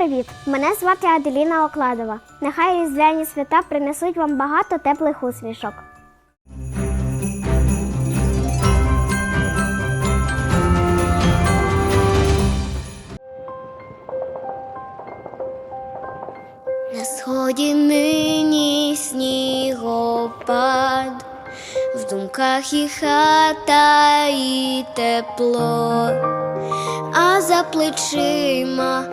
привіт! Мене звати Аделіна Окладова. Нехай різдвяні свята принесуть вам багато теплих усмішок. На сході нині снігопад, в думках і хата, і тепло, за плечима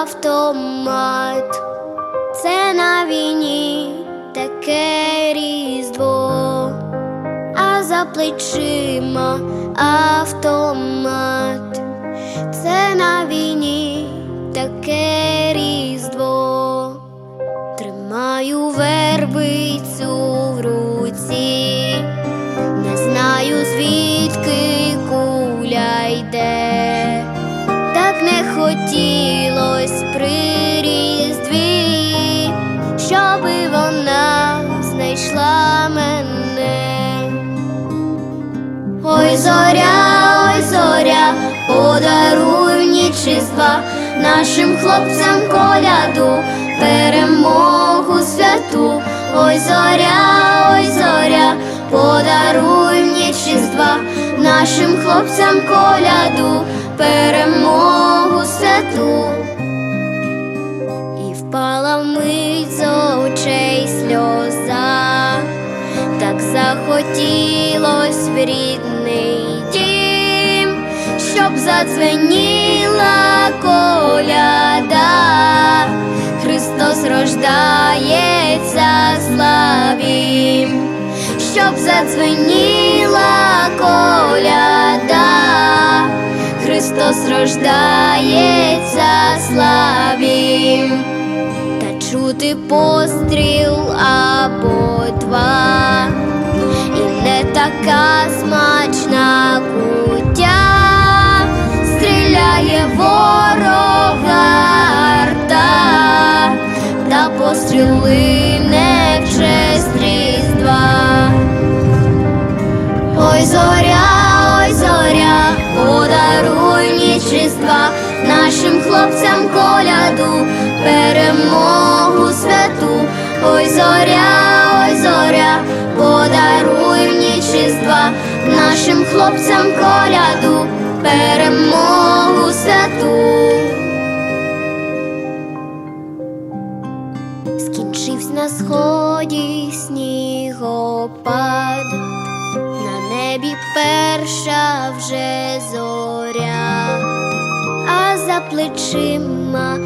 автомат. Це на війні таке різдво, а за плечима автомат. Зоря, ой, зоря, подаруй в нашим хлопцям коляду, перемогу святу. Ой, зоря, ой, зоря, подаруй в нашим хлопцям коляду, перемогу святу. І впала мить з очей сльоза, так захотілось в дім, щоб задзвеніла коляда, Христос рождається, славім, щоб задзвеніла коляда, Христос рождається, славім. Та чути постріл або два, і не така смачна постріли не в честь різдва. Ой, зоря, ой, зоря, подаруй ніч нашим хлопцям коляду, перемогу святу. Ой, зоря, ой, зоря, подаруй ніч нашим хлопцям коляду, перемогу на сході снігопад, на небі перша вже зоря, а за плечима